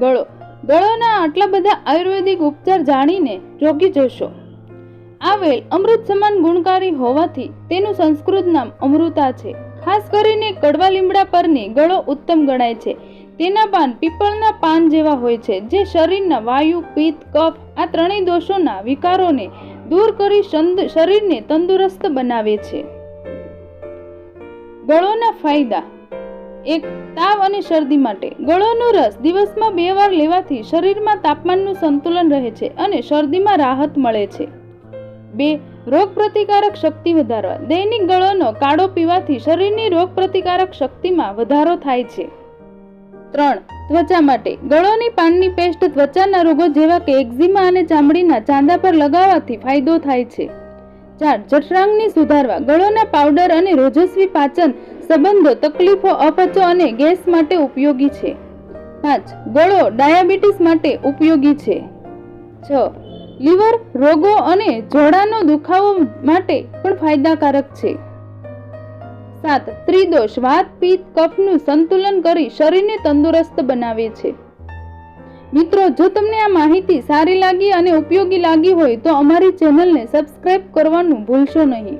ગળો. ગળોના આટલા બધા આયુર્વેદિક ઉપચાર જાણીને રોગી જશો. આ વેલ અમૃત સમાન ગુણકારી હોવાથી તેનું સંસ્કૃત નામ અમૃતા છે. ખાસ કરીને કડવા લીમડા પરની ગળો ઉત્તમ ગણાય છે. તેના પાન પીપળના પાન જેવા હોય છે, જે શરીરના વાયુ, પિત્ત, કફ, આ ત્રણેય દોષોના વિકારોને દૂર કરી શરીરને તંદુરસ્ત બનાવે છે. ગળોના ફાયદા એક તાવ અને શરદી માટે. ગળોનો રસ દિવસમાં બે વાર લેવાથી શરીરમાં તાપમાનનું સંતુલન રહે છે અને શરદીમાં રાહત મળે છે. બે રોગ પ્રતિકારક શક્તિ વધારવા. દૈનિક ગળોનો કાળો પીવાથી શરીરની રોગ પ્રતિકારક શક્તિમાં વધારો થાય છે. ત્રણ, ત્વચા માટે. ગળોની પાનની પેસ્ટ ત્વચાના રોગો જેવા કે એક્ઝિમા અને ચામડીના ચાંદા પર લગાવવાથી ફાયદો થાય છે. ચાર, જઠરાંગની સુધારવા. ગળોના પાવડર અને રોજસ્વી પાચન સંબંધો, તકલીફો, અપચો અને ગેસ માટે ઉપયોગી છે. પાંચ, ગળો ડાયાબિટીસ માટે ઉપયોગી છે. છ, લીવર રોગો અને જોડાનો દુખાવો માટે પણ ફાયદાકારક છે. સાત, ત્રિદોષ, વાત, પિત્ત, કફનું સંતુલન કરી શરીરને તંદુરસ્ત બનાવે છે. મિત્રો, જો તમને આ માહિતી સારી લાગી અને ઉપયોગી લાગી હોય તો અમારી ચેનલને સબસ્ક્રાઇબ કરવાનું ભૂલશો નહીં.